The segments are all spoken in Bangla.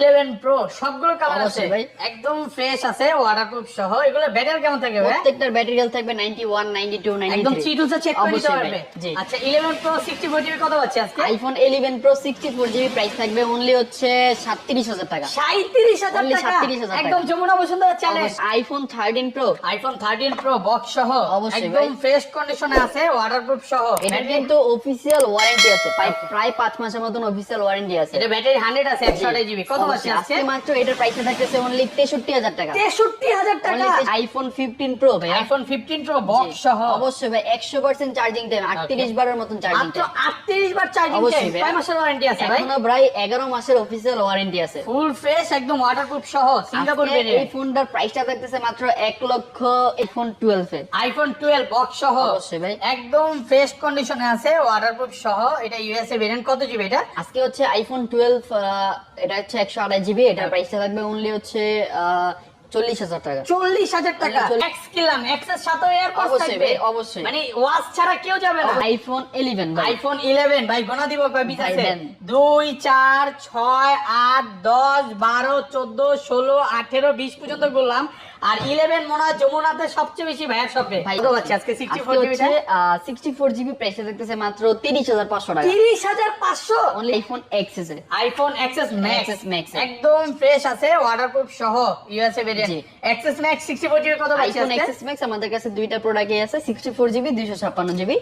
ইলেভেন প্রো সবগুলো কালার আছে। ভাই। একদম ফ্রেশ আছে ওয়াটারপ্রুফ সহ। এগুলো ব্যাটারি কেমন থাকবে ভাই? প্রত্যেকটার ব্যাটারি হেলথ থাকবে? 91 92 একদম 93 থ্রি টু চেক করে নিতে পারবে। আচ্ছা eleven pro sixty four GB কত পাচ্ছে আজকে? আইফোন 11 প্রো 64 জিবি প্রাইস থাকবে অনলি হচ্ছে 37000 টাকা। সাঁত্রিশ হাজার Only টাকা? 37,000 একদম Jamuna Bashundhara challenge iPhone 13 pro iPhone thirteen pro box সহ। একদম ফ্রেশ কন্ডিশনে আছে ওয়াটারপ্রুফ সহ। এটা কিন্তু অফিসিয়াল ওয়ারেন্টি আছে। প্রায় 5 মাসের মতন অফিসিয়াল ওয়ারেন্টি আছে। এটা ব্যাটারি হান্ড্রেড আছে একশো আঠাশ জিবি কত পাচ্ছে আজকে আজকে মাত্র এটার প্রাইস থাকতেছে অনলি 63000 টাকা। তেষট্টি হাজার টাকা? আইফোন 15 প্রো ভাই আইফোন ফিফটিন প্রো বক্স সহ। অবশ্যই ভাই 100% চার্জিং টাইম 38 বারের মতন চার্জিং মাত্র টাইম আটত্রিশ বার চার্জিং অবশ্যই কয় মাসের ওয়ারেন্টি আছে ভাই? এখনও প্রায় 11 মাসের অফিসিয়াল ওয়ারেন্টি আছে। ফুল ফ্রেশ একদম ওয়াটারপ্রুফ সহ সিঙ্গাপুর আজকে এই ফোনটার প্রাইসটা থাকতেছে মাত্র 1 লক্ষ আইফোন 12 এ আইফোন টুয়েলভ বক্স সহ। অবশ্যই ভাই। একদম ফ্রেশ কন্ডিশনে আছে ওয়াটারপ্রুফ সহ। এটা ইউএসএ ভেরিয়েন্ট কত জিবি এটা? আজকে হচ্ছে আইফোন 12 এটা হচ্ছে 128 জিবি এটার প্রাইসটা থাকবে অনলি হচ্ছে চল্লিশ হাজার টাকা। চল্লিশ হাজার টাকা? এক্স কিনলাম এক্সের সাথে এয়ারপডস থাকবে? অবশ্যই। মানে ওয়াচ ছাড়া কেউ যাবে না। আইফোন ইলেভেন আইফোন ইলেভেন ভাই গোনা দিব ভাই আছে? দুই চার ছয় আট দশ বারো চোদ্দ ষোলো আঠেরো বিশ পর্যন্ত বললাম। আর ইলেভেন মনে হয় যমুনাতে সবচেয়ে বেশি ভাইয়ের শপে। ভাই কত পাচ্ছে? আজকে সিক্সটি আজকে ফোর জিবি প্রাইসে দেখতেছে মাত্র তিরিশ হাজার পাঁচশো টাকা। তিরিশ হাজার পাঁচশো? অনলি আইফোন এক্সেস এ। IPhone XS Max XS Max একদম ফ্রেশ আছে ওয়াটারপ্রুফ সহ ইউএসএ ভেরিয়েন্ট জি। XS Max sixty four GB কত পাচ্ছে আইফোন আজকে? এক্সেস ম্যাক্স আমাদের কাছে দুইটা প্রোডাক্টই আছে সিক্সটি ফোর জিবি দুইশো ছাপ্পান্ন জিবি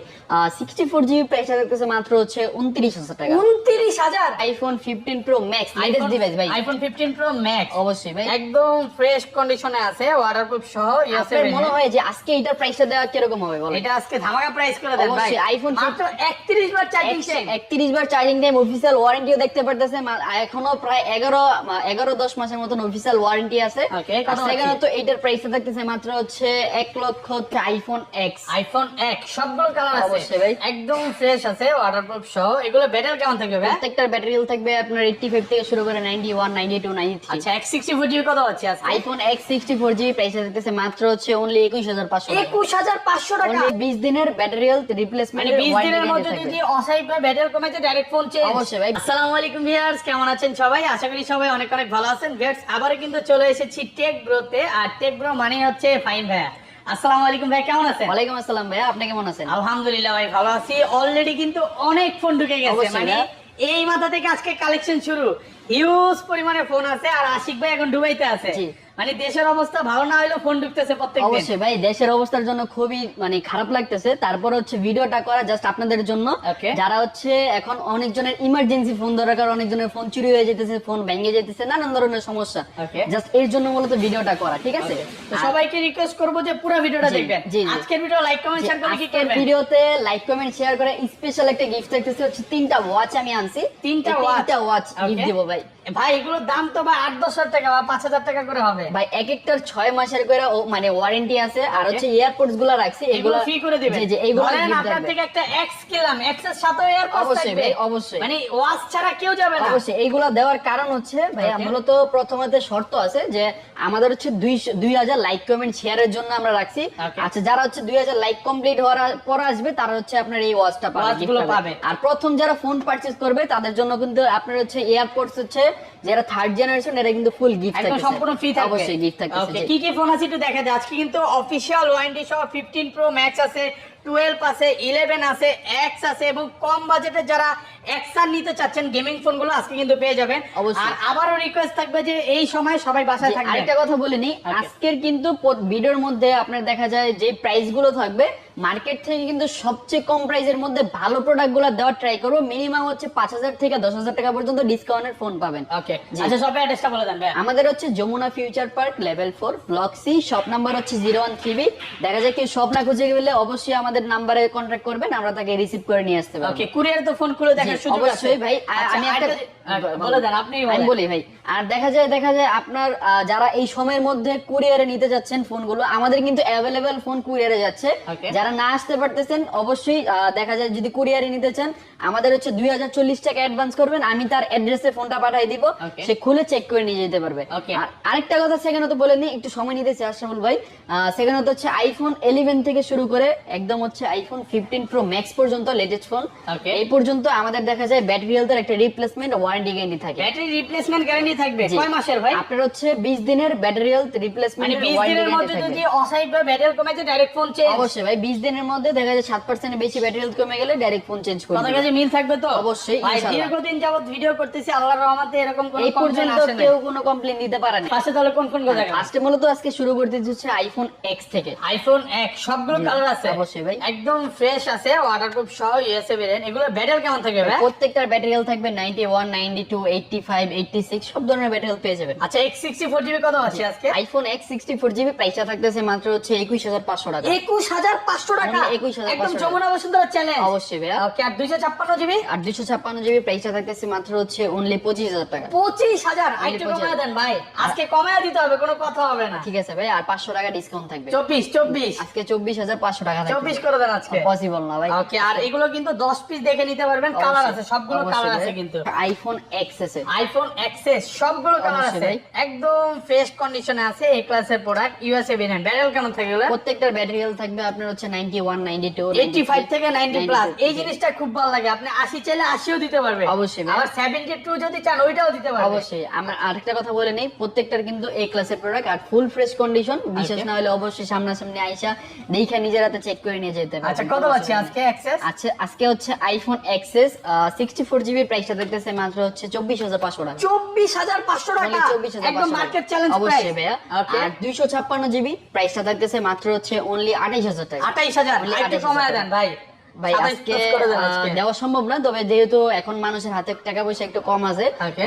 সিক্সটি ফোর জিবি প্রাইসটা দেখতেছে মাত্র হচ্ছে উনত্রিশ হাজার টাকা। উনত্রিশ হাজার? IPhone fifteen pro max latest device ভাই। আইফোন ফিফটিন প্রো ম্যাক্স অবশ্যই ভাই। একদম ফ্রেশ কন্ডিশনে আছে। ওয়াটারপ্রুফ সহ আপনার মনে হয় যে আজকে এটার প্রাইসটা দেওয়া কীরকম হবে বলেন? এটা আজকে ধামাকা প্রাইস করে দেন ভাই। অবশ্যই, মাত্র 31 বার চার্জিং টাইম একত্রিশ বার চার্জিং টাইম অফিসিয়াল ওয়ারেন্টিও দেখতে পারতেছে। এখনও প্রায় এগারো এগারো দশ মাসের মতন অফিসিয়াল ওয়ারেন্টি আছে। Okay, কত আর সেখানে তো এইটার প্রাইসটা থাকতেছে মাত্র হচ্ছে এক লক্ষ আইফোন এক্স আইফোন এক সবগুলো কালার আছে। অবশ্যই ভাই। একদম ফ্রেশ আছে ওয়াটারপ্রুফ সহ এগুলো ব্যাটারি কেমন থাকবে ভাই? প্রত্যেকটার ব্যাটারি থাকবে আপনার এইটটি ফাইভ থেকে শুরু করে ninety one ninety two ninety আচ্ছা এক সিক্সটি ফোর জিবি কত আছে iPhone X sixty four GB price থাকতেছে মাত্র হচ্ছে অনলি একুশ হাজার পাঁচশো একুশ হাজার পাঁচশো টাকা? বিশ দিনের ব্যাটারি হেলথ রিপ্লেসমেন্ট মানে বিশ দিনের মধ্যে যদি অসাইড বা ব্যাটারি ডাইরেক্ট ফোন চেঞ্জ অবশ্যই ভাই। আসসালামু আলাইকুম ভিউয়ার্স কেমন আছেন সবাই? আশা করি সবাই অনেক অনেক ভালো আছেন। ভিউয়ার্স আবারও কিন্তু চলে এসেছি টেক ব্রোতে আর টেক ব্রো মানে হচ্ছে ফাইন ভাইয়া। আসসালামু আলাইকুম ভাই কেমন আছেন? ওয়ালাইকুম আসসালাম ভাইয়া আপনি কেমন আছেন? আলহামদুলিল্লাহ ভাই ভালো আছি। অলরেডি কিন্তু অনেক ফোন ঢুকে গেছে। মানে এই মাথা থেকে আজকে কালেকশন শুরু। হিউজ পরিমাণে ফোন আছে আর আশিক ভাই এখন দুবাইতে আছে। মানে দেশের অবস্থা ভালো না হলেও ফোন ঢুকতেছে প্রত্যেক অবশ্যই ভাই দেশের অবস্থার জন্য খুবই মানে খারাপ লাগতেছে। তারপর হচ্ছে ভিডিওটা করা জাস্ট আপনাদের জন্য। যারা হচ্ছে এখন অনেকজনের ইমার্জেন্সি ফোন দরকার অনেকজনের ফোন চুরি হয়ে যেতেছে ফোন ভেঙে যেতেছে নানান ধরনের সমস্যা। জাস্ট এর জন্য মূলত ভিডিওটা করা ঠিক আছে? তো সবাইকে রিকোয়েস্ট করব যে পুরো ভিডিওটা দেখবেন। আজকের ভিডিও লাইক কমেন্ট শেয়ার করে কি করবেন? ভিডিওতে লাইক কমেন্ট শেয়ার করে স্পেশাল একটা গিফট থাকতেছে হচ্ছে তিনটা ওয়াচ আমি আনছি? তিনটা ওয়াচ গিফট দিব ভাই ভাই এগুলোর দাম তো ভাই আট দশ হাজার টাকা বা পাঁচ হাজার টাকা করে হবে। ভাই এক একটার ছয় মাসের করে মানে ওয়ারেন্টি আছে আর হচ্ছে এয়ারপোর্টসগুলা রাখছি এগুলো ফ্রি করে দিবেন। জি জি এইগুলো আপনার থেকে একটা এক্স এক্সের সাথে এয়ারপডস অবশ্যই থাকবে। ভাই, অবশ্যই। মানে ওয়াচ ছাড়া কেউ যাবে না। অবশ্যই এইগুলা দেওয়ার কারণ হচ্ছে Okay. মূলত প্রথমত শর্ত আছে যে আমাদের হচ্ছে দুই দুই হাজার লাইক কমেন্ট শেয়ারের জন্য আমরা রাখছি। আচ্ছা যারা হচ্ছে দুই হাজার লাইক কমপ্লিট হওয়ার পর আসবে তারা হচ্ছে আপনার এই ওয়াচটা পাবে। আর প্রথম যারা ফোন পারচেজ করবে তাদের জন্য কিন্তু আপনার হচ্ছে এয়ারপোর্টস হচ্ছে যারা থার্ড জেনারেশন এরা কিন্তু ফুল গিফট একদম সম্পূর্ণ ফ্রি থাকবে অবশ্যই গিফট থাকবে Okay, কি কি ফোন আছে একটু দেখা যায় আজকে কিন্তু অফিশিয়াল ওয়ারেন্টি সহ 15 প্রো ম্যাক্স আছে 12 আছে 11 আছে X আছে এবং কম বাজেটে যারা এক্সার নিতে চাচ্ছেন গেমিং ফোনগুলো আজকে কিন্তু পেয়ে যাবেন। আর আবারও রিকোয়েস্ট থাকবে যে এই সময় সবাই বাসায় যে থাকবে। আরেকটা কথা বলিনি আজকের কিন্তু ভিডিওর মধ্যে আপনার দেখা যায় যে প্রাইসগুলো থাকবে মার্কেট থেকে কিন্তু সবচেয়ে কম প্রাইসের মধ্যে ভালো প্রোডাক্টগুলো দেওয়ার ট্রাই করব। মিনিমাম হচ্ছে পাঁচ হাজার থেকে দশ হাজার টাকা পর্যন্ত ডিসকাউন্টের ফোন পাবেন। ওকে আচ্ছা সব অ্যাড্রেসটা বলে দেন ভাই আমাদের হচ্ছে Jamuna future park level four block C shop number হচ্ছে জিরো ওয়ান থ্রি দেখা যায় কি শপ না খুঁজে গেলে অবশ্যই আমাদের নাম্বারে কন্ট্যাক্ট করবেন আমরা তাকে রিসিভ করে নিয়ে আসতে পারব। ওকে কুরিয়ার তো ফোন খুলে দেখার সুযোগ আছে। অবশ্যই ভাই আচ্ছা, আমি বলে দেন আপনি বলি ভাই। আর দেখা যায় দেখা যায় আপনার যারা এই সময়ের মধ্যে কুরিয়ারে নিতে যাচ্ছেন ফোনগুলো আমাদের কিন্তু অ্যাভেলেবেল ফোন কুরিয়ারে যাচ্ছে. যারা না আসতে পারতেছেন অবশ্যই দেখা যায় যদি কুরিয়ারে নিতে চান আমাদের হচ্ছে দুই হাজার চল্লিশ টাকা অ্যাডভান্স করবেন আমি তার অ্যাড্রেসে ফোনটা পাঠিয়ে দিব সে খুলে চেক করে নিয়ে যেতে পারবে। আর আরেকটা কথা সেখানে তো বলে নি একটু সময় নিতে চাই আশরাফুল ভাই। সেখানে তো হচ্ছে আইফোন ইলেভেন থেকে শুরু করে একদম হচ্ছে আইফোন ফিফটিন প্রো ম্যাক্স পর্যন্ত লেটেস্ট ফোন এই পর্যন্ত আমাদের দেখা যায় ব্যাটারি হেলথের একটা রিপ্লেসমেন্ট ওয়ারেন্টি গ্যারান্টি থাকে। ব্যাটারি রিপ্লেসমেন্ট গ্যারান্টি থাকবে। কয় মাসের ভাই? আপনার হচ্ছে 20 দিনের ব্যাটারি হেলথ রিপ্লেসমেন্ট মানে 20 দিনের মধ্যে যদি অসাইড বা ব্যাটারি কমে যায় ডাইরেক্ট ফোন চেঞ্জ অবশ্যই ভাই 20 দিনের মধ্যে দেখা যায় 7% বেশি ব্যাটারি হেলথ কমে গেলে ডাইরেক্ট ফোন চেঞ্জ করে কথা কাছে মিল থাকবে তো? অবশ্যই, দীর্ঘদিন যাবত ভিডিও করতেছি আল্লাহর রহমতে এরকম কোনো এই পর্যন্ত কেউ কোনো কমপ্লেইন দিতে পাশে তাহলে কোন কোন কথা ফার্স্টে মূলত আজকে শুরু করতে হচ্ছে আইফোন এক্স থেকে। আইফোন সবগুলো কালার আছে। অবশ্যই ভাই। একদম ফ্রেশ আছে ওয়াটারপ্রুফ সহ ইউএসএ ভেরিয়েন্ট এগুলো ব্যাটারি কেমন থাকবে ভাই? প্রত্যেকটার ব্যাটারি হেলথ থাকবে 91 92 85 86 সব ধরনের ব্যাটারি হেলথ পেয়ে যাবেন। আচ্ছা এক্স সিক্সটি ফোর জিবি কত আছে আজকে? IPhone X sixty four GB প্রাইসটা থাকতেছে মাত্র হচ্ছে একুশ হাজার পাঁচশো টাকা। একুশ হাজার পাঁচশো টাকা। Only 21,500 একদম যমুনা বসুন্ধরা চ্যালেঞ্জ অবশ্যই ভাইয়া। ওকে আর দুইশো ছাপ্পান্ন জিবি আর দুশো ছাপ্পান্ন জিবি প্রাইসটা থাকতেছে মাত্র হচ্ছে অনলি পঁচিশ হাজার টাকা। পঁচিশ হাজার? 25,000 কমায় দেন ভাই। আজকে কমায় দিতে হবে কোনো কথা হবে না। ঠিক আছে ভাই আর পাঁচশো টাকা ডিসকাউন্ট থাকবে। চব্বিশ চব্বিশ। আজকে চব্বিশ হাজার পাঁচশো টাকা চব্বিশ করে দেন আজকে। পসিবল না ভাই। ওকে আর এগুলো কিন্তু দশ পিস দেখে নিতে পারবেন। কালার আছে সবগুলো কালার আছে কিন্তু। আইফোন এক্স আছে আইফোন এক্সেস সবগুলো কালার আছে। একদম ফ্রেশ কন্ডিশনে আছে এই ক্লাসের প্রোডাক্ট ইউএসএ ভেরিয়েন্ট ব্যারেল কেমন থাকে এগুলো? প্রত্যেকটার ব্যাটারি থাকবে আপনার হচ্ছে নাইনটি ওয়ান নাইনটি টু 85 থেকে 90 প্লাস এই জিনিসটা খুব ভালো লাগে। আপনি 80 চাইলে 80ও দিতে পারবে অবশ্যই ভাই। 72 যদি চান ওইটাও দিতে পারবে অবশ্যই। আমার আরেকটা কথা বলে নেই প্রত্যেকটার কিন্তু এ ক্লাসের প্রোডাক্ট আর ফুল ফ্রেশ কন্ডিশন বিশেষ না হলে অবশ্যই সামনাসামনি আইসা দেখে নিজের হাতে চেক করে নিয়ে যেতে পারবেন। আচ্ছা কত আজকে অ্যাক্সেস আচ্ছা আজকে হচ্ছে আইফোন ফোর জিবি প্রাইসটা দেখতেছে মাত্র হচ্ছে চব্বিশ হাজার পাঁচশো টাকা। 24500 টাকা? চব্বিশ হাজার একদম মার্কেট চ্যালেঞ্জ প্রাইস অবশ্যই ভাইয়া। আর দুইশো ছাপ্পান্ন জিবি প্রাইসটা থাকতেছে মাত্র হচ্ছে অনলি আঠাইশ হাজার টাকা। 28000 হাজার। একটু কমায় দেন ভাই। ভাই আজকে দেওয়া সম্ভব না তবে যেহেতু এখন মানুষের হাতে টাকা পয়সা একটু কম আছে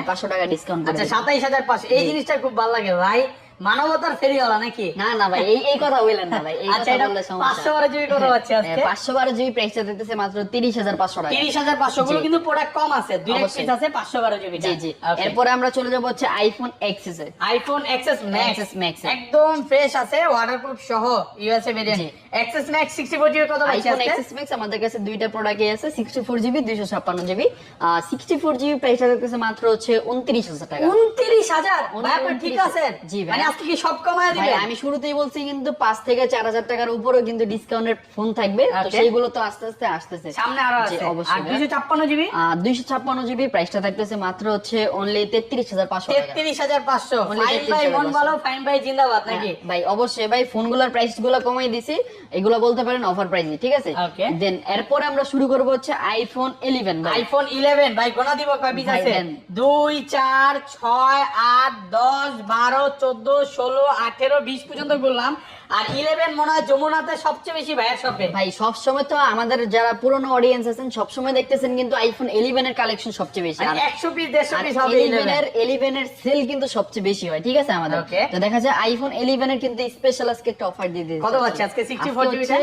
পাঁচশো টাকা ডিসকাউন্ট আচ্ছা 27500 এই জিনিসটা খুব ভালো লাগে ভাই। মানবতার ফেরিওয়ালা নাকি? না না ভাই এই এই কথা বললেন না ভাই এই আচ্ছা কথা বললে 500 সমস্যা। বারো জিবি কত পাচ্ছি আজকে। পাঁচশো বারো জিবি প্রাইসটা দেখতেছে মাত্র তিরিশ হাজার পাঁচশো টাকা। 30500 গুলো কিন্তু প্রোডাক্ট কম আছে দুই এক পিস আছে 512 জিবি জি জি। এরপরে আমরা চলে যাব হচ্ছে আইফোন এক্সেস এ। আইফোন এক্সএস ম্যাক্স এর। একদম ফ্রেশ আছে ওয়াটারপ্রুফ সহ USA variant. XS Max 64 GB কত আইফোন এক্সেস ম্যাক্স আমাদের কাছে দুইটা প্রোডাক্টই আছে সিক্সটি ফোর জিবি দুইশো ছাপ্পান্ন জিবি সিক্সটি ফোর জিবি প্রাইসটা দেখতেছে মাত্র হচ্ছে উনত্রিশ হাজার টাকা। 29000 ভাই ঠিক 29,000 আছেন জি ভাই। আজকে কি সব কমায় দিবেন? আমি শুরুতেই বলছি কিন্তু পাঁচ থেকে চার হাজার টাকার উপরেও কিন্তু ডিসকাউন্টের ফোন থাকবে। তো সেইগুলো তো আস্তে আস্তে আসতেছে। সামনে আরও আছে। আর ভাই। 256 জিবি? জিবি প্রাইসটা থাকতেছে মাত্র হচ্ছে অনলি তেত্রিশ হাজার পাঁচশো টাকা। 33500 Only ফাইন ভাই মন ভালো ফাইন ভাই জিন্দাবাদ নাকি? হ্যাঁ, ভাই অবশ্যই ভাই ফোনগুলোর প্রাইসগুলো কমাই দিছি। এগুলো বলতে পারেন অফার প্রাইসে ঠিক আছে? দেন এরপরে আমরা শুরু করব হচ্ছে আইফোন 11 আইফোন 11 ভাই গোনা দিব কয় ভাই আছে? দেন। 2 4 6 8 10 12 14 16 18 20 পর্যন্ত বললাম। আর 11 মনে হয় যমুনাতে সবচেয়ে বেশি ভাইয়ের শপে ভাই সব সময় তো আমাদের যারা পুরনো অডিয়েন্স আছেন সব সময় দেখতেছেন কিন্তু আইফোন 11 এর কালেকশন সবচেয়ে বেশি। আর 100 পিস 150 আর পিস হবে 11 11 এর 11 এর সেল কিন্তু সবচেয়ে বেশি হয় ঠিক আছে আমাদের? তো দেখা যায় আইফোন 11 এর কিন্তু স্পেশাল আজকে একটা অফার দিয়ে দিয়েছে। কত পাচ্ছি আজকে? 64 জিবি টা?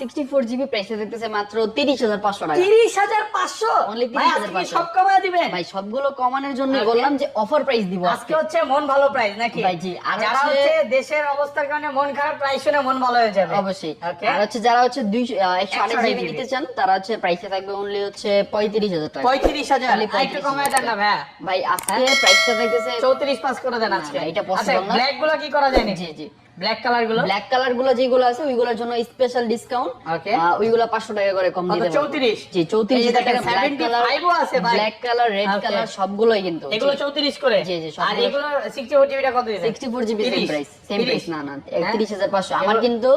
64 জিবি প্রাইসে দেখতেছে মাত্র 30500 টাকা। 30500 Only ভাই আজকে কি 30,500 সব কমায় দিবেন ভাই সবগুলো কমানোর জন্য বললাম যে অফার প্রাইস দিব আজকে হচ্ছে মন ভালো প্রাইস নাকি? ভাই জি, যারা হচ্ছে- হচ্ছে দেশের অবস্থার কারণে মন খারাপ প্রাইস শুনে মন ভালো হয়ে যাবে। অবশ্যই। আর হচ্ছে যারা হচ্ছে দুইশো একশো আঠাশ 128 জিবি নিতে চান তারা হচ্ছে প্রাইসে থাকবে অনলি হচ্ছে পঁয়ত্রিশ হাজার টাকা। পঁয়ত্রিশ হাজার? একটু কমায় দেন না ভাইয়া। ভাই আজকে প্রাইসটা থাকতেছে চৌত্রিশ পাস করে দেন আজকে। এটা না। ব্ল্যাকগুলো কি করা যায় জি জি। ব্ল্যাক কালারগুলো? ব্ল্যাক কালারগুলো যেগুলো আছে ওইগুলোর জন্য স্পেশাল ডিসকাউন্ট ওকে ওইগুলো পাঁচশো টাকা করে কম দিতে 34? জি চৌত্রিশ এই যে টাকা ব্ল্যাক কালার 75 ও আছে ভাই। Black colour red. কালার সবগুলোই কিন্তু। এগুলো জি। চৌত্রিশ করে? জি, জি, আর এগুলো সিক্সটি ফোর জিবিটা কত দিবেন 64 GB same price same price না না হ্যাঁ? 31500 আমার কিন্তু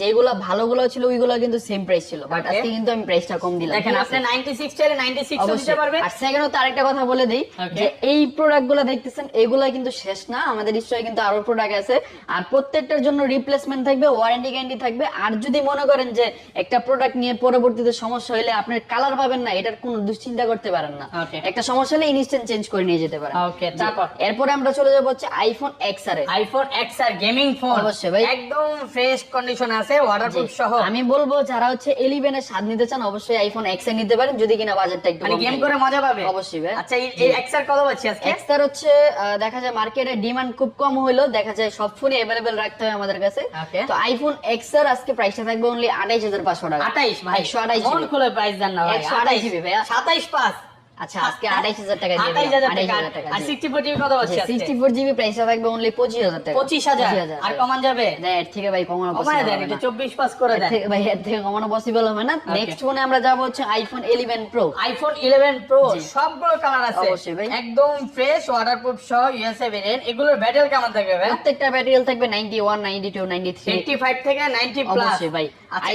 যেগুলো ভালোগুলো ছিল ওইগুলো কিন্তু সেম প্রাইস ছিল। বাট আজকে কিন্তু আমি প্রাইসটা কম দিলাম দেখেন আপনি 96 চাইলে 96 দিতে পারবেন। আর সেকেন্ড তো আরেকটা কথা বলে দেই যে এই প্রোডাক্টগুলো দেখতেছেন এগুলা কিন্তু শেষ না। আমাদের নিশ্চয়ই কিন্তু আরও প্রোডাক্ট আছে। আর প্রত্যেকটার জন্য রিপ্লেসমেন্ট থাকবে ওয়ারেন্টি গ্যারান্টি থাকবে। আর যদি মনে করেন যে একটা প্রোডাক্ট নিয়ে পরবর্তীতে সমস্যা হলে আপনার কালার পাবেন না এটার কোনো দুশ্চিন্তা করতে পারেন না। একটা সমস্যা হলে ইনস্ট্যান্ট চেঞ্জ করে নিয়ে যেতে পারেন। জি। তারপর? এরপরে আমরা চলে যাব হচ্ছে iPhone X R iPhone X R gaming phone অবশ্যই ভাই। একদম ফ্রেশ কন্ডিশন আছে ওয়াটারপ্রুফ সহ। আমি বলব যারা হচ্ছে এলিভেন এর স্বাদ নিতে চান অবশ্যই আইফোন এক্স এ নিতে পারেন। যদি কিনা বাজারটা একটু মানে গেম করে মজা পাবে? অবশ্যই ভাই। আচ্ছা এই- এক্স আর কত পাচ্ছি আজকে? এক্স আর হচ্ছে দেখা যায় মার্কেটে ডিমান্ড খুব কম হইল দেখা যায় সব ফোনই অ্যাভেলেবেল রাখতে হয় আমাদের কাছে। তো আইফোন এক্সের আজকে প্রাইসটা থাকবে অনলি আঠাইশ হাজার পাঁচশো টাকা। 28 ভাই। একশো আঠাইশ মন খুলে প্রাইস জান না ভাই। 128 জিবি ভাইয়া। 27 পাস আচ্ছা আজকে আঠাইশ হাজার টাকা দিয়ে হাজার টাকা। টাকা আর সিক্সটি ফোর জিবি কত হচ্ছে সিক্সটি ফোর জিবি প্রাইসটা থাকবে অনলি পঁচিশ হাজার টাকা। পঁচিশ হাজার? আর কমান যাবে? দেয়, এর থেকে ভাই কমানো কমায় দেন হবে চব্বিশ পাস করে দেন ভাই এর থেকে কমানো পসিবল হবে না। নেক্সট ফোনে আমরা যাব হচ্ছে iPhone eleven pro iPhone eleven pro. সবগুলো কালার আছে। অবশ্যই ভাই। একদম ফ্রেশ ওয়াটারপ্রুফ সহ ইউএসএ ভেরিয়েন্ট এগুলোর ব্যাটেল কেমন থাকবে ভাই? প্রত্যেকটা ব্যাটারিয়াল থাকবে ninety one ninety two ninety three 85 থেকে 90 প্লাস ভাই। আচ্ছা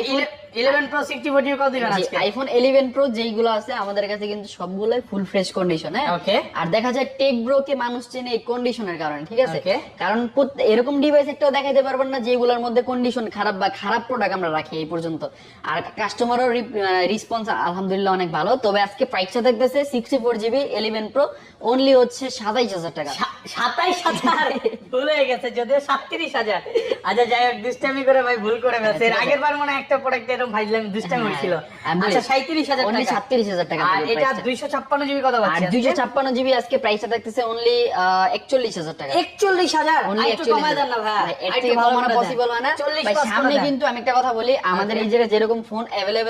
11 প্রো 64 জিবি কত দিবেন আজকে? আইফোন ইলেভেন প্রো যেইগুলো আছে আমাদের কাছে কিন্তু সবগুলোই ফুল ফ্রেশ কন্ডিশন হ্যাঁ? Okay. আর দেখা যায় টেক ব্রো কে মানুষ চেনে এই কন্ডিশনের কারণে ঠিক আছে? কারণ এরকম ডিভাইস একটাও দেখাইতে পারবেন না যেগুলোর মধ্যে কন্ডিশন খারাপ বা খারাপ প্রোডাক্ট আমরা রাখি এই পর্যন্ত। আর কাস্টমারও রেসপন্স আলহামদুলিল্লাহ অনেক ভালো। তবে আজকে প্রাইসটা থাকতেছে sixty four GB eleven pro only হচ্ছে সাতাইশ হাজার টাকা। সাতাইশ হাজার? ভুল হয়ে গেছে যদিও সাতত্রিশ হাজার। আচ্ছা যাই হোক দুষ্টামি করে ভাই ভুল করে ফেলছে। এর আগের বার মনে একটা প্রোডাক্ট এরকম ভাইলাম দুষ্টামি হয়েছিল। আচ্ছা সাঁত্রিশ হাজার only টাকা। 37,000 টাকা আর এটা price টা। দুইশো ছাপ্পান্ন জিবি কত আর পাচ্ছে দুইশো ছাপ্পান্ন জিবি আজকে প্রাইসটা থাকতেছে অনলি একচল্লিশ হাজার টাকা। একচল্লিশ হাজার? Only একটু 41 কমায় দেন না ভাই। ভাই, এর আরেকটু থেকে ভালো কমানো করে হয় না। ভাই, সামনে কিন্তু আমি একটা কথা বলি আমাদের এই জায়গায় যেরকম ফোন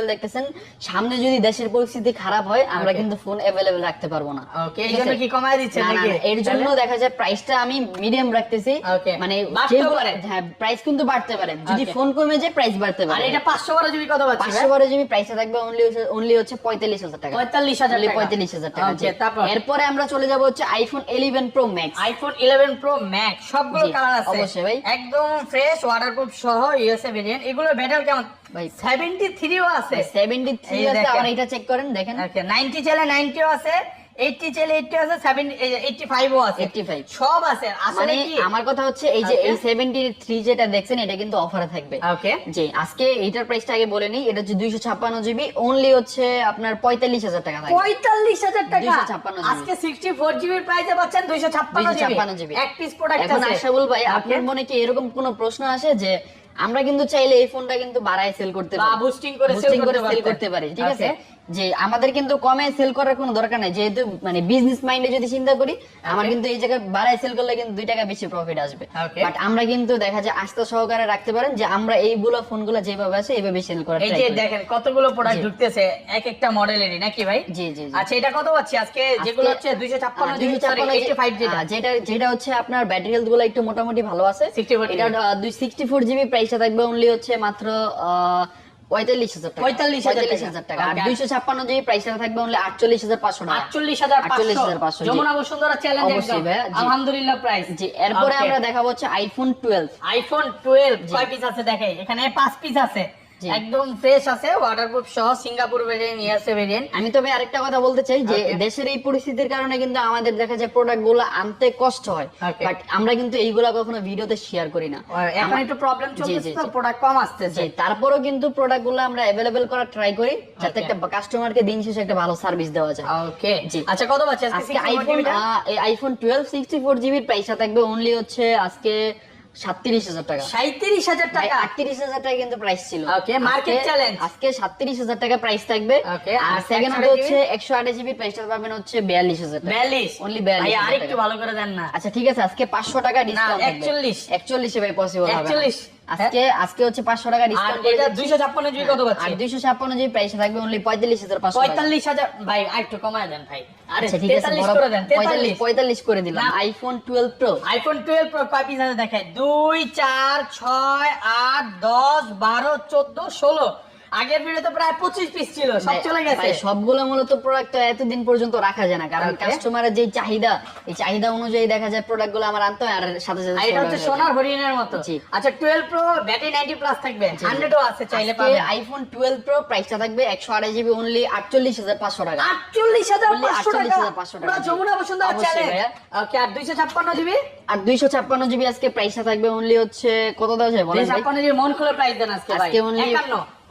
দেখতেছেন সামনে যদি দেশের পরিস্থিতি খারাপ হয় আমরা কিন্তু ফোন অ্যাভেলেবেল রাখতে পারব না। Okay, এই জন্য কি কমায় দিচ্ছেন না, না, নাকি? এর জন্য দেখা যায় প্রাইসটা আমি মিডিয়াম রাখতেছি। মানে বাড়তেও যেগুলো- পারে। হ্যাঁ প্রাইস কিন্তু বাড়তে পারে। যদি ফোন কমে যায় প্রাইস বাড়তে আর পারে। এটা বারো জিবি কত পাচ্ছে পাঁচশো বারো জিবি প্রাইসটা থাকবে অনলি অনলি হচ্ছে পঁয়তাল্লিশ হাজার টাকা। পঁয়তাল্লিশ হাজার Only টাকা। পঁয়তাল্লিশ হাজার টাকা Okay, তারপর? এরপরে আমরা চলে যাব হচ্ছে iPhone eleven pro max iPhone 11 pro max সবগুলো কালার আছে। অবশ্যই ভাই। একদম ফ্রেশ ওয়াটারপ্রুফ সহ ইউএসএ ভেরিয়েন্ট এগুলো ব্যাটারি কেমন? ভাই 73 ও আছে। সেভেন্টি থ্রি এই আছে দেখেন। এটা চেক করেন দেখেন। ওকে 90 চাইলে 90 ও আছে। 80 চাইলে 80 আছে 70 85 ও আছে। 85 সব আছে আসলে মানে আমার কথা হচ্ছে এই যে এই সেভেন্টি থ্রি যেটা দেখছেন এটা কিন্তু অফারে থাকবে। ওকে জি আজকে এইটার প্রাইসটা আগে বলে নিই এটা হচ্ছে দুইশো ছাপ্পান্ন জিবি অনলি হচ্ছে আপনার পঁয়তাল্লিশ হাজার টাকা থাকবে। 45000 টাকা? 256 GB আজকে 64 জিবির প্রাইসে পাচ্ছেন 256 256 জিবি এক পিস প্রোডাক্ট এখন আশাবুল ভাই আপনার মনে কি এরকম কোনো প্রশ্ন আসে যে আমরা কিন্তু চাইলে এই ফোনটা কিন্তু বাড়ায় সেল করতে পারি? করে সেল করতে পারি। ঠিক আছে. যে আমাদের কিন্তু কমে সেল করার কোনো দরকার নাই। যেহেতু মানে বিজনেস মাইন্ডে যদি চিন্তা করি আমার কিন্তু এই জায়গায় বাড়ায় সেল করলে কিন্তু দুই টাকা বেশি প্রফিট আসবে। বাট আমরা কিন্তু দেখা যায় আস্থা সহকারে রাখতে পারেন যে আমরা এইগুলো ফোনগুলো যেভাবে আছে এইভাবে সেল করার এই যে দেখেন কতগুলো প্রোডাক্ট ঢুকতেছে এক একটা মডেলেরই নাকি ভাই? জি জি আচ্ছা এটা কত পাচ্ছি আজকে? যেগুলো হচ্ছে 256 জিবি সরি 85 যেটা। যেটা যেটা হচ্ছে আপনার ব্যাটারি হেলথগুলো একটু মোটামুটি ভালো আছে। 64 এটা দুই সিক্সটি ফোর জিবি প্রাইসটা থাকবে অনলি হচ্ছে মাত্র পঁয়তাল্লিশ হাজার টাকা। 45,000 হাজার টাকা। আর দুইশো ছাপ্পান্ন যে প্রাইসটা থাকবে অনলি আটচল্লিশ হাজার পাঁচশো টাকা। 48500 48,500 জি। যমুনা বসুন্ধরা চ্যালেঞ্জ। আলহামদুলিল্লাহ প্রাইস জি এরপরে আমরা দেখাবো হচ্ছে আইফোন টুয়েলভ আইফোন 12 কয় পিস আছে দেখে এখানে পাঁচ পিস আছে। একদম ফ্রেশ আছে ওয়াটারপ্রুফ সহ সিঙ্গাপুর ভেরিয়েন্ট নিয়ে আসছে ভেরিয়েন্ট আমি তবে আরেকটা কথা বলতে চাই যে দেশের এই পরিস্থিতির কারণে কিন্তু আমাদের দেখা যায় প্রোডাক্টগুলো আনতে কষ্ট হয়। বাট আমরা কিন্তু এইগুলা কখনো ভিডিওতে শেয়ার করি না। এখন একটু প্রবলেম জি, তো প্রোডাক্ট কম আসতেছে। জি তারপরেও কিন্তু প্রোডাক্টগুলো আমরা অ্যাভেলেবেল করার ট্রাই করি যাতে একটা কাস্টমারকে দিন শেষে একটা ভালো সার্ভিস দেওয়া যায়। ওকে জি। আচ্ছা কত পাচ্ছে আজকে iPhone iPhone twelve sixty four জিবির প্রাইসটা থাকবে অনলি হচ্ছে আজকে সাতত্রিশ হাজার টাকা। 37000 টাকা? আটত্রিশ হাজার টাকা কিন্তু প্রাইস ছিল। Okay, market আজকে- আজকে সাতত্রিশ হাজার টাকা প্রাইস থাকবে। আর আর সেকেন্ড 128 হচ্ছে একশো আঠাশ জিবি প্রাইসটা পাবেন হচ্ছে বিয়াল্লিশ হাজার বিয়াল্লিশ? 42 Only 42 ভাই আরেকটু ভালো করে দেন না। আচ্ছা ঠিক আছে আজকে পাঁচশো টাকা ডিসকাউন্ট 41 একচল্লিশে। ভাই পসিবল হবে না। 41 আজকে আজকে হচ্ছে পাঁচশো টাকা ডিসকাউন্ট এটা 256 জিবি কত আর পাচ্ছে দুইশো ছাপ্পান্ন জিবি প্রাইস থাকবে অনলি পঁয়তাল্লিশ হাজার পাঁচশো টাকা। 45000 ভাই আরেকটু কমায় দেন ভাই। আরে আচ্ছা ঠিক আছে 43 করে দেন 43 45 করে দিলাম। IPhone twelve pro iPhone twelve pro কয় পিস আছে দেখায় দুই চার ছয় আট দশ বারো চোদ্দ ষোলো। আগের ভিডিওতে প্রায় পঁচিশ পিস ছিল সব চলে গেছে। সবগুলো মূলত প্রোডাক্ট এতদিন পর্যন্ত রাখা যায় না কারণ কাস্টমারের যে চাহিদা এই চাহিদা অনুযায়ী দেখা যায় প্রোডাক্টগুলো আমার আনতে হয় আর সাথে সাথে এটা হচ্ছে সোনার হরিণের মতো। আচ্ছা twelve pro battery ninety plus থাকবে। আছে চাইলে পাবেন। আইফোন টুয়েলভ প্রো প্রাইসটা থাকবে একশো আড়াই জিবি অনলি আটচল্লিশ হাজার পাঁচশো টাকা। আটচল্লিশ হাজার পাঁচশো টাকা? 48,500 টাকা, যমুনা বসুন্ধরা ওকে আর দুইশো ছাপ্পান্ন জিবি আর দুইশো ছাপ্পান্ন জিবি আজকে প্রাইসটা থাকবে অনলি হচ্ছে কত দেওয়া যায় বলেন? ছাপ্পান্ন জিবি মন খুলে প্রাইস দেন আজকে আজকে অনলি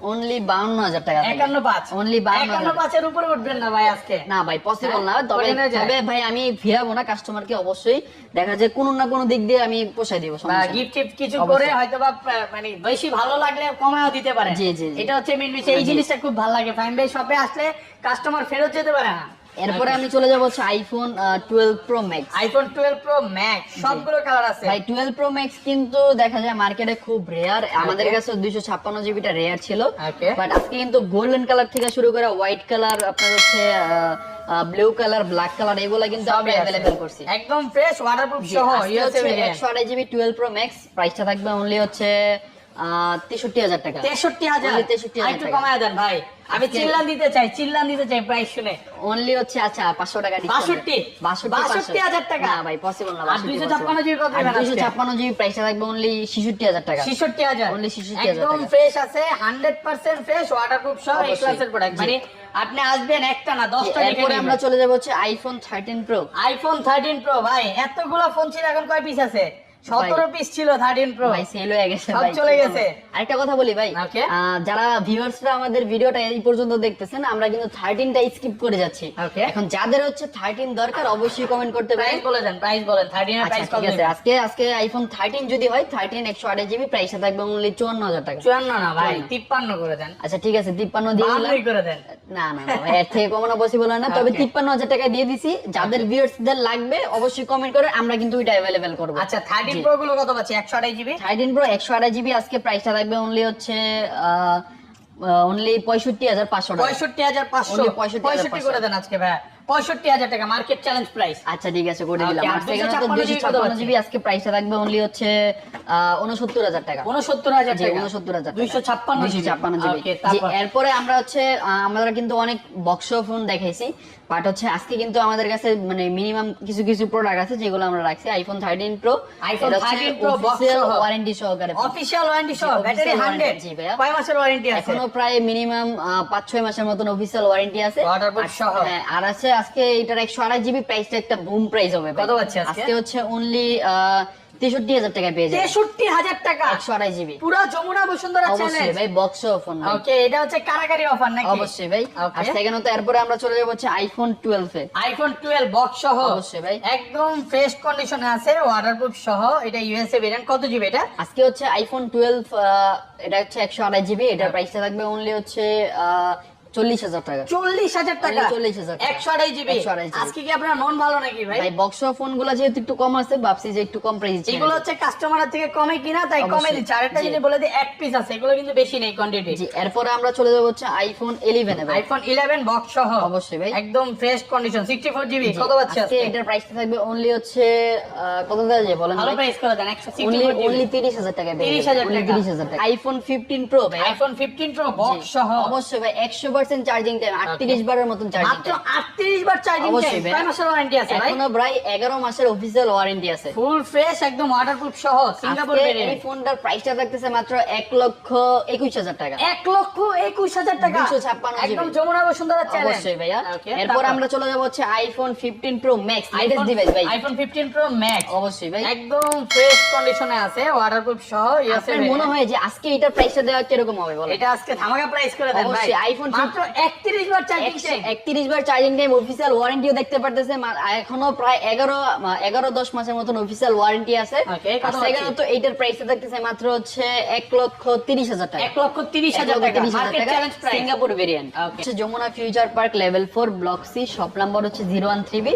অনলি বাউন্ন হাজার টাকা একান্ন পাঁচ। অনলি বাউন্ন একান্ন পাঁচের উপরে উঠবেন না ভাই আজকে। না ভাই পসিবল না। হ্যাঁ, তবে করে নেওয়া যায়। তবে ভাই আমি ফিরাবো না কাস্টমারকে অবশ্যই। দেখা যায় কোনো না কোনো দিক দিয়ে আমি পোষাই দিব। গিফট কিছু করে হয়তো বা মানে বেশি ভালো লাগলে দিতে পারে। জি, জি, জি। এটা হচ্ছে মেন বিষয়। এই জিনিসটা খুব ভালো লাগে। ফাইন ভাই শপে আসলে কাস্টমার ফেরত যেতে পারে না। এরপরে আমি চলে যাব হচ্ছে iPhone twelve pro max iPhone twelve pro max সবগুলো কালার আছে। ভাই টুয়েলভ প্রো ম্যাক্স কিন্তু দেখা যায় মার্কেটে খুব রেয়ার আমাদের কাছে দুইশো ছাপ্পান্ন জিবিটা রেয়ার ছিল. বাট আজকে কিন্তু গোল্ডেন কালার থেকে শুরু করে হোয়াইট কালার আপনার হচ্ছে ব্লু কালার ব্ল্যাক কালার এগুলা কিন্তু আমরা আছে। অ্যাভেলেবেল করছি। একদম ফ্রেশ ওয়াটারপ্রুফ সহ ইউএসএ ভেরিয়েন্ট একশো আড়াই জিবি টুয়েলভ প্রো ম্যাক্স প্রাইসটা থাকবে অনলি হচ্ছে তেষট্টি হাজার টাকা। তেষট্টি হাজার? Only 63,000 একটু কমায় দেন ভাই। আমি চিল্লান দিতে চাই চিল্লান দিতে চাই প্রাইস শুনে। অনলি হচ্ছে আচ্ছা পাঁচশো টাকা বাষট্টি? বাষট্টি হাজার টাকা? না ভাই পসিবল না আর 256 জিবি কত দুইশো ছাপ্পান্ন জিবি প্রাইসটা থাকবে অনলি ছেষট্টি হাজার টাকা। ছেষট্টি হাজার? Only 66,000 একদম ফ্রেশ আছে হান্ড্রেড পার্সেন্ট ফ্রেশ ওয়াটারপ্রুফ সহ এই অবশ্যই। ক্লাসের প্রোডাক্ট মানে আপনি আসবেন একটা না দশটা এরপরে আমরা চলে যাব হচ্ছে iPhone thirteen pro iPhone thirteen pro ভাই এতগুলো ফোন ছিল এখন কয় পিস আছে? 17 পিস যাদের টাকা। দিয়ে দিছি। যাদের লাগবে অবশ্যই কমেন্ট করে আমরা কিন্তু ওইটা সাইডেন প্রো গুলো কত 128 জিবি? প্রো 128 জিবি আজকে প্রাইসটা থাকবে অনলি হচ্ছে অনলি 65500 65500 65 করে দেন আজকে ভাই 65000 টাকা মার্কেট চ্যালেঞ্জ প্রাইস আচ্ছা ঠিক আছে করে দিলাম। আর সেখানে তো 256 জিবি আজকে প্রাইসটা থাকবে অনলি হচ্ছে 69000 টাকা। 69000 টাকা। 69000 256 256 জিবি। এরপরে আমরা হচ্ছে আমরা কিন্তু অনেক বক্স ফোন দেখাইছি। বাট হচ্ছে আজকে কিন্তু আমাদের কাছে মানে মিনিমাম কিছু কিছু প্রোডাক্ট আছে যেগুলো আমরা রাখছি iPhone thirteen pro 13 Pro box সহ। ওয়ারেন্টি সহকারে অফিসিয়াল ওয়ারেন্টি সহ ব্যাটারি হান্ড্রেড। কয় মাসের ওয়ারেন্টি আছে এখনও প্রায় মিনিমাম পাঁচ ছয় মাসের মতন অফিসিয়াল ওয়ারেন্টি আছে আর-। হ্যাঁ, আর আছে আজকে এটার একশো আড়াই জিবি প্রাইসটা একটা বুম প্রাইস হবে কত পাচ্ছি আজকে? আজকে হচ্ছে অনলি তেষট্টি হাজার টাকা পেয়ে যাবে তেষট্টি হাজার টাকা? একশো আড়াই জিবি। পুরো যমুনা বসুন্ধরা অবশ্যই ভাই বক্স ফোন ওকে এটা হচ্ছে কারাকারি অফার নাকি? অবশ্যই ভাই. আর সেকেন্ড এরপরে আমরা চলে যাব হচ্ছে আইফোন টুয়েলভ এ। আইফোন টুয়েলভ বক্স সহ। অবশ্যই ভাই। একদম ফ্রেশ কন্ডিশনে আছে ওয়াটারপ্রুফ সহ। এটা ইউএসএ ভেরিয়েন্ট কত জিবি এটা? আজকে হচ্ছে আইফোন টুয়েলভ এটা হচ্ছে একশো আড়াই জিবি। এটার প্রাইসটা থাকবে অনলি হচ্ছে চল্লিশ হাজার টাকা। চল্লিশ হাজার টাকা? 40,000 টাকা। একশো আড়াই জিবি? 128 আজকে কি আপনার মন ভালো নাকি ভাই? ভাই বক্স ফোনগুলো যেহেতু একটু কম আছে ভাবছি যে একটু কম প্রাইস এগুলো হচ্ছে কাস্টমারের থেকে কমে কিনা তাই কমে। দিচ্ছে। আরেকটা জি। যদি বলে দিই এক পিস আছে এগুলো কিন্তু বেশি নেই কোয়ান্টিটি জি এরপরে আমরা চলে যাব হচ্ছে iPhone eleven iPhone eleven box সহ। অবশ্যই ভাই। একদম fresh condition sixty four GB কত পাচ্ছে এটার প্রাইসটা থাকবে অনলি হচ্ছে কত দেওয়া যায় বলেন ভালো প্রাইস করে দেন একশো অনলি অনলি তিরিশ হাজার টাকা 30,000 টাকা। তিরিশ হাজার টাকা। আইফোন ফিফটিন প্রো ভাই। আইফোন ফিফটিন প্রো বক্স সহ। অবশ্যই ভাই একশো পার্সেন্ট চার্জিং টাইম আটত্রিশ বারের মতন চার্জিং মাত্র আটত্রিশ বার চার্জিং ভাই। কয় মাসের ওয়ারেন্টি আছে ভাই? এখনও প্রায় এগারো মাসের অফিসিয়াল ওয়ারেন্টি আছে। ফুল ফ্রেশ একদম ওয়াটারপ্রুফ সহ সিঙ্গাপুর এই ফোনটার প্রাইসটা থাকতেছে মাত্র এক লক্ষ একুশ হাজার টাকা। এক লক্ষ একুশ হাজার টাকা। 256 একদম যমুনা বসুন্ধরা চ্যানেল অবশ্যই ভাইয়া। এরপর আমরা চলে যাব হচ্ছে iPhone fifteen pro max latest device ভাই। আইফোন ফিফটিন প্রো ম্যাক্স অবশ্যই ভাই। একদম ফ্রেশ কন্ডিশনে আছে ওয়াটারপ্রুফ সহ আপনার মনে হয় যে আজকে এটার প্রাইসটা দেওয়া কীরকম হবে বলেন? এটা আজকে ধামাকা প্রাইস করে দেন ভাই। অবশ্যই, iPhone মাত্র 31 বার চার্জিং টাইম একত্রিশ বার চার্জিং টাইম অফিসিয়াল ওয়ারেন্টিও দেখতে পারতেছে। এখনও প্রায় এগারো এগারো দশ মাসের মতন অফিসিয়াল ওয়ারেন্টি আছে। সেখানে তো এইটার প্রাইস দেখতেছে মাত্র হচ্ছে এক লক্ষ তিরিশ হাজার টাকা। 1 লক্ষ 30 হাজার টাকা। Market challenge price Singapore variant হচ্ছে Jamuna future park level four block C shop number হচ্ছে জিরো ওয়ান থ্রি বি